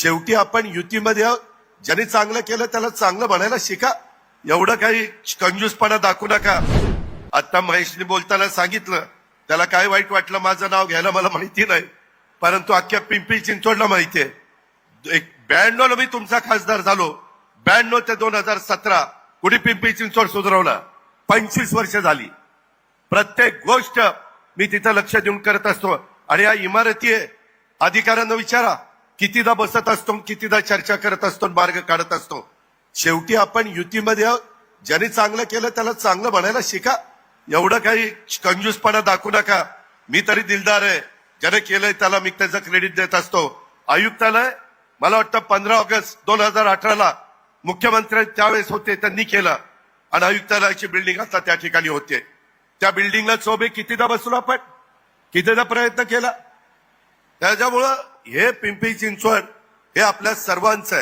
शेवटी आपण युतीमध्ये ज्याने चांगलं केलं त्याला चांगलं म्हणायला शिका. एवढं काही कंजूसपणा दाखवू नका. आता महेशने बोलताना सांगितलं त्याला काय वाईट वाटलं माझं नाव घ्यायला मला माहिती नाही. परंतु अख्ख्या पिंपरी चिंचवडला माहिती आहे. एक ब्याण्णव मी तुमचा खासदार झालो. ब्याण्णव ते दोन हजार सतरा कुणी पिंपरी चिंचवड सुधारवला? पंचवीस वर्ष झाली. प्रत्येक गोष्ट मी तिथं लक्ष देऊन करत असतो. आणि या इमारती आहे अधिकाऱ्यांना विचारा. कितीदा बसत असतो कितीदा चर्चा करत असतो मार्ग काढत असतो. शेवटी आपण युतीमध्ये ज्याने चांगलं केलं त्याला चांगलं म्हणायला शिका. एवढं काही कंजूसपणा दाखवू नका. मी तरी दिलदार आहे. ज्याने केलंय त्याला मी त्याचं क्रेडिट देत असतो. आयुक्तालय मला वाटतं पंधरा ऑगस्ट दोन हजार अठराला मुख्यमंत्री त्यावेळेस होते त्यांनी केलं. आणि आयुक्तालयाची बिल्डिंग आता त्या ठिकाणी होते. त्या बिल्डिंगला चोबे कितीदा बसलो आपण? कितीदा प्रयत्न केला? त्याच्यामुळं हे पिंपरी चिंचवड हे आपल्या सर्वांचं आहे.